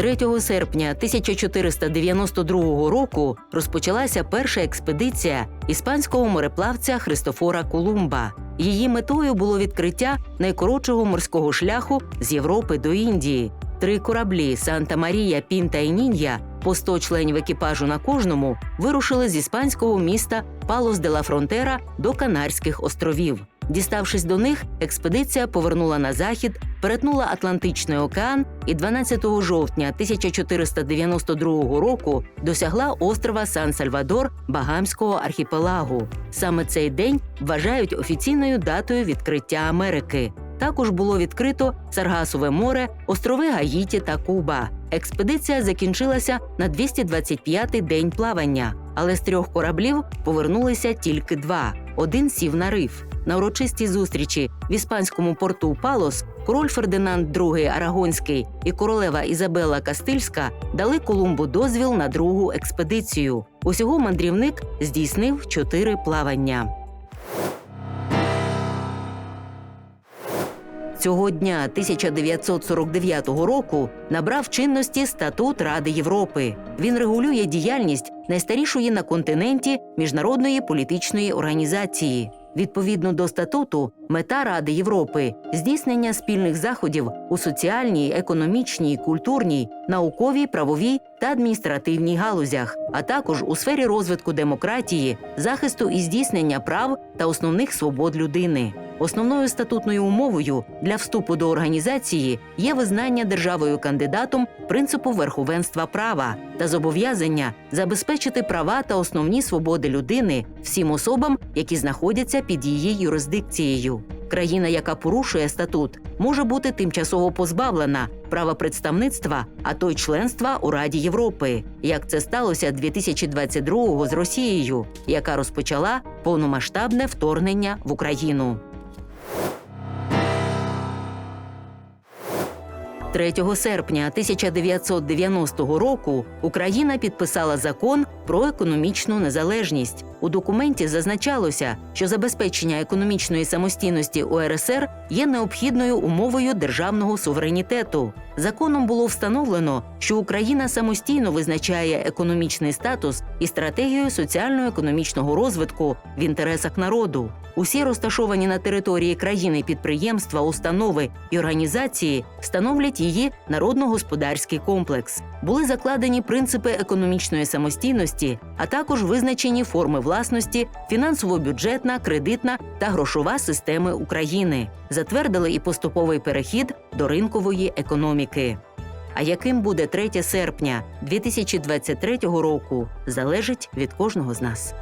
3 серпня 1492 року розпочалася перша експедиція іспанського мореплавця Христофора Колумба. Її метою було відкриття найкоротшого морського шляху з Європи до Індії. Три кораблі Санта Марія, Пінта і Нінья, по 100 членів екіпажу на кожному, вирушили з іспанського міста Палос де ла Фронтера до Канарських островів. Діставшись до них, експедиція повернула на захід, перетнула Атлантичний океан і 12 жовтня 1492 року досягла острова Сан-Сальвадор Багамського архіпелагу. Саме цей день вважають офіційною датою відкриття Америки. Також було відкрито Саргасове море, острови Гаїті та Куба. Експедиція закінчилася на 225-й день плавання, але з трьох кораблів повернулися тільки два. Один сів на риф. На урочистій зустрічі в іспанському порту Палос король Фердинанд II Арагонський і королева Ізабела Кастильська дали Колумбу дозвіл на другу експедицію. Усього мандрівник здійснив чотири плавання. Цього дня 1949 року набрав чинності статут Ради Європи. Він регулює діяльність найстарішої на континенті міжнародної політичної організації. Відповідно до статуту, мета Ради Європи здійснення спільних заходів у соціальній, економічній, культурній, науковій, правовій та адміністративній галузях, а також у сфері розвитку демократії, захисту і здійснення прав та основних свобод людини. Основною статутною умовою для вступу до організації є визнання державою кандидатом принципу верховенства права та зобов'язання забезпечити права та основні свободи людини всім особам, які знаходяться під її юрисдикцією. Країна, яка порушує статут, може бути тимчасово позбавлена права представництва, а то й членства у Раді Європи, як це сталося 2022-го з Росією, яка розпочала повномасштабне вторгнення в Україну. 3 серпня 1990 року Україна підписала закон про економічну незалежність. У документі зазначалося, що забезпечення економічної самостійності УРСР є необхідною умовою державного суверенітету. Законом було встановлено, що Україна самостійно визначає економічний статус і стратегію соціально-економічного розвитку в інтересах народу. Усі розташовані на території країни підприємства, установи і організації становлять її народно-господарський комплекс. Були закладені принципи економічної самостійності, а також визначені форми власності, фінансово-бюджетна, кредитна та грошова системи України. Затвердили і поступовий перехід до ринкової економіки. А яким буде 3 серпня 2023 року, залежить від кожного з нас.